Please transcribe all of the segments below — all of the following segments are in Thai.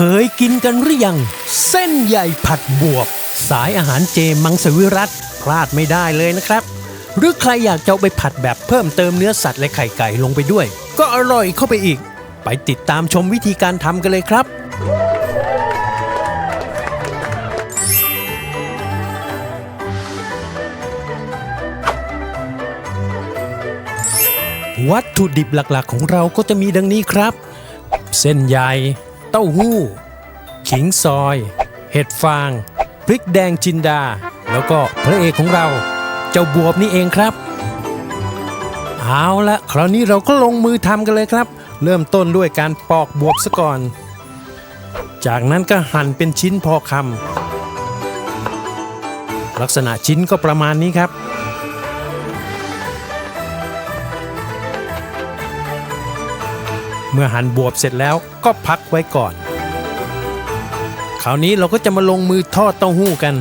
เคยกินกันหรือยัง เส้นใหญ่ผัดบวบ สายอาหารเจมังสวิรัตพลาดไม่ได้เลยนะครับ หรือใครอยากจะไปผัดแบบเพิ่มเติมเนื้อสัตว์และไข่ไก่ลงไปด้วย ก็อร่อยเข้าไปอีก ไปติดตามชมวิธีการทำกันเลยครับ วัตถุดิบหลักๆ ของเราก็จะมีดังนี้ครับ เส้นใย เต้าหู้ ขิงซอย เห็ดฟาง พริกแดงจินดา แล้วก็พระเอกของเรา เจ้าบวบนี่เองครับ เอาละคราวนี้เราก็ลงมือทำกันเลยครับ เริ่มต้นด้วยการปอกบวบซะก่อน จากนั้นก็หั่นเป็นชิ้นพอคำลักษณะชิ้นก็ประมาณนี้ครับ เมื่อหั่นบวบเสร็จแล้วก็พักไว้ก่อน คราวนี้เราก็จะมาลงมือทอดเต้าหู้กัน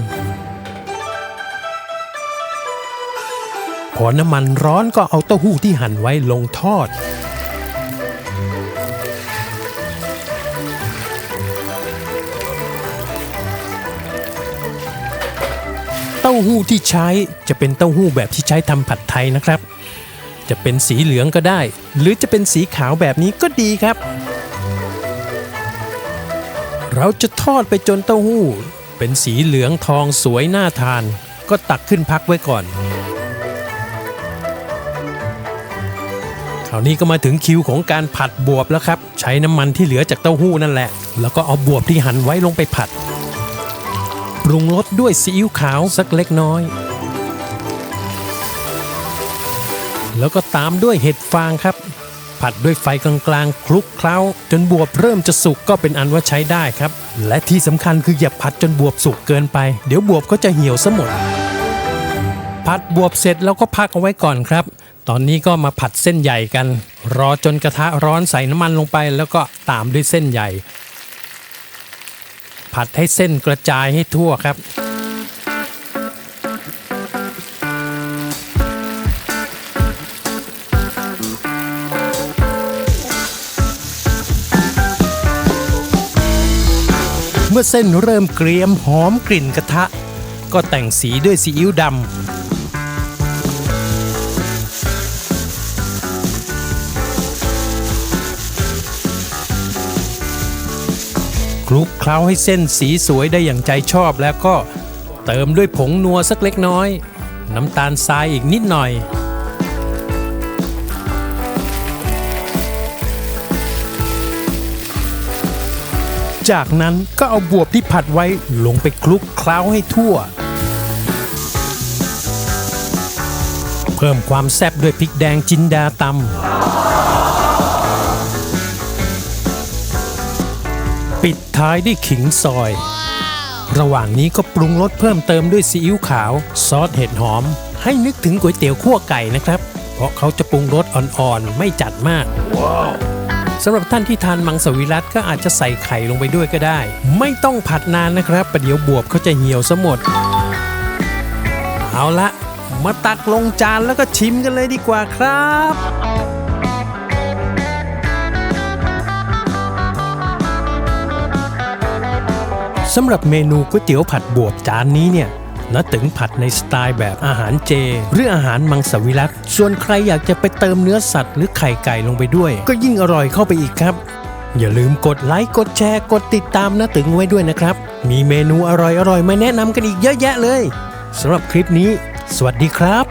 พอน้ำมันร้อนก็เอาเต้าหู้ที่หั่นไว้ลงทอด เต้าหู้ที่ใช้จะเป็นเต้าหู้แบบที่ใช้ทำผัดไทยนะครับ จะเป็นสีเหลืองก็ได้ หรือจะเป็นสีขาวแบบนี้ก็ดีครับ เราจะทอดไปจนเต้าหู้ เป็นสีเหลืองทองสวยน่าทาน ก็ตักขึ้นพักไว้ก่อนคราวนี้ก็มาถึงคิวของการผัดบวบแล้วครับ ใช้น้ำมันที่เหลือจากเต้าหู้นั่นแหละ แล้วก็เอาบวบที่หั่นไว้ลงไปผัด ปรุงรสด้วยซีอิ๊วขาวสักเล็กน้อย แล้วก็ตามด้วยเห็ดฟางครับ ผัดด้วยไฟกลางๆ คลุกเคล้า จนบวบเริ่มจะสุกก็เป็นอันว่าใช้ได้ครับ และที่สำคัญคืออย่าผัดจนบวบสุกเกินไป เดี๋ยวบวบก็จะเหี่ยวซะหมด ผัดบวบเสร็จแล้วก็พักเอาไว้ก่อนครับ ตอนนี้ก็มาผัดเส้นใหญ่กัน รอจนกระทะร้อนใส่น้ำมันลงไป แล้วก็ตามด้วยเส้นใหญ่ ผัดให้เส้นกระจายให้ทั่วครับ มื่อเส้นเริ่มเกรียมหอมกลิ่นกระทะ ก็แต่งสีด้วยซีอิ๊วดำคลุกเคล้าให้เส้นสีสวยได้อย่างใจชอบแล้วก็เติมด้วยผงนัวสักเล็กน้อย น้ำตาลทรายอีกนิดหน่อย จากนั้นก็เอาบวบที่ผัดไว้ลงไปคลุกเคล้าให้ทั่ว เพิ่มความแซ่บด้วยพริกแดงจินดาตำปิดท้ายด้วยขิงซอย ระหว่างนี้ก็ปรุงรสเพิ่มเติมด้วยซีอิ๊วขาว ซอสเห็ดหอม ให้นึกถึงก๋วยเตี๋ยวคั่วไก่นะครับ เพราะเขาจะปรุงรสอ่อนๆ ไม่จัดมาก สำหรับท่านที่ทานมังสวิรัตก็อาจจะใส่ไข่ลงไปด้วยก็ได้ ไม่ต้องผัดนานนะครับประเดี๋ยวบวบเขาจะเหี่ยวซะหมด เอาละมาตักลงจานแล้วก็ชิมกันเลยดีกว่าครับสำหรับเมนูก๋วยเตี๋ยวผัดบวบจานนี้เนี่ย น้าตึงผัดในสไตล์แบบอาหารเจ หรืออาหารมังสวิรัตส่วนใครอยากจะไปเติมเนื้อสัตว์หรือไข่ไก่ลงไปด้วย ก็ยิ่งอร่อยเข้าไปอีกครับ อย่าลืมกดไลค์กดแชร์กดติดตามน้าตึงไว้ด้วยนะครับ มีเมนูอร่อยๆมาแนะนำกันอีกเยอะแยะเลยสำหรับคลิปนี้ สวัสดีครับ